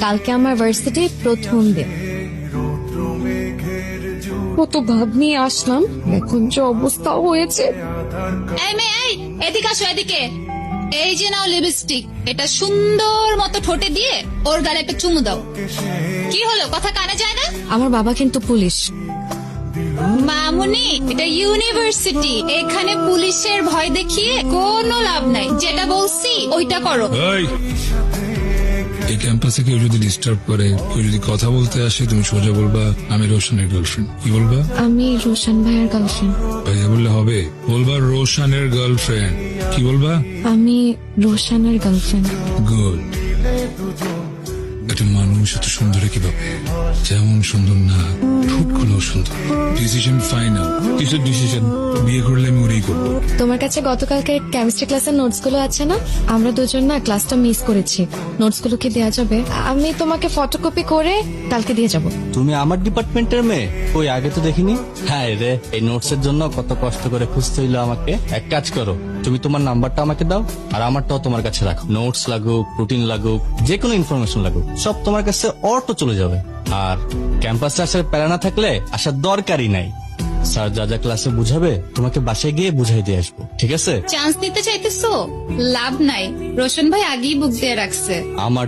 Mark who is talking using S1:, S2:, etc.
S1: কালকে আমার ভার্সিটির প্রথম দিন। কত ভাব নিয়ে আসলাম এখন যে অবস্থা হয়েছে।
S2: এই মেয়ে এই এদিকে আসো এদিকে। এই যে নাও লিপস্টিক এটা সুন্দর মতো ঠোঁটে দিয়ে ওর গালে একটা চুমু দাও। কি হলো কথা কানে যায় না?
S1: আমার বাবা কিন্তু পুলিশ।
S2: মামুনি এটা ইউনিভার্সিটি এখানে পুলিশের ভয় দেখিয়ে কোনো লাভ নাই। যেটা বলছি ওইটা করো।
S3: এই ক্যাম্পাসে কেউ যদি ডিস্টার্ব করে কেউ যদি কথা বলতে আসে তুমি সোজা বলবা আমি রোশনের গার্লফ্রেন্ড কি বলবা?
S1: আমি রোশন ভাইয়ের গার্লফ্রেন্ড
S3: ভাইয়া বললে হবে। বলবা রোশনের গার্লফ্রেন্ড কি বলবা?
S1: আমি রোশনের গার্লফ্রেন্ড
S3: গুড একটা মানুষ এত সুন্দর কীভাবে? যেমন সুন্দর না ঠোঁটগুলো সুন্দর। ডিসিশন ফাইনাল কিসের ডিসিশন বিয়ে করলে আমি করব।
S1: তোমার কাছে গতকালকে কেমিস্ট্রি ক্লাসের নোটসগুলো আছে না? আমরা দুজন না ক্লাসটা মিস করেছি। নোটসগুলো কি দেওয়া যাবে? আমি তোমাকে ফটোকপি করে কালকে দিয়ে যাব।
S4: তুমি আমার ডিপার্টমেন্টের মেয়ে? ওই আগে তো দেখিনি? হ্যাঁ রে এই নোটস এর জন্য কত কষ্ট করে খুঁজতে হইল আমাকে। এক কাজ করো তুমি তোমার নাম্বারটা আমাকে দাও আর আমারটাও তোমার কাছে রাখো। নোটস লাগুক রুটিন লাগুক যে কোনো ইনফরমেশন লাগুক সব তোমার কাছে অটো চলে যাবে। আর ক্যাম্পাসে আসার প্যারা না থাকলে আসার দরকারই নাই। স্যার যা যা ক্লাসে বুঝাবে তোমাকে বাসায় গিয়ে বুঝাই দিয়ে আসব ঠিক আছে?
S2: চান্স নিতে চাইতেছো? লাভ নাই। রোশন ভাই আগেই বুক দিয়ে রাখছে।
S4: আমার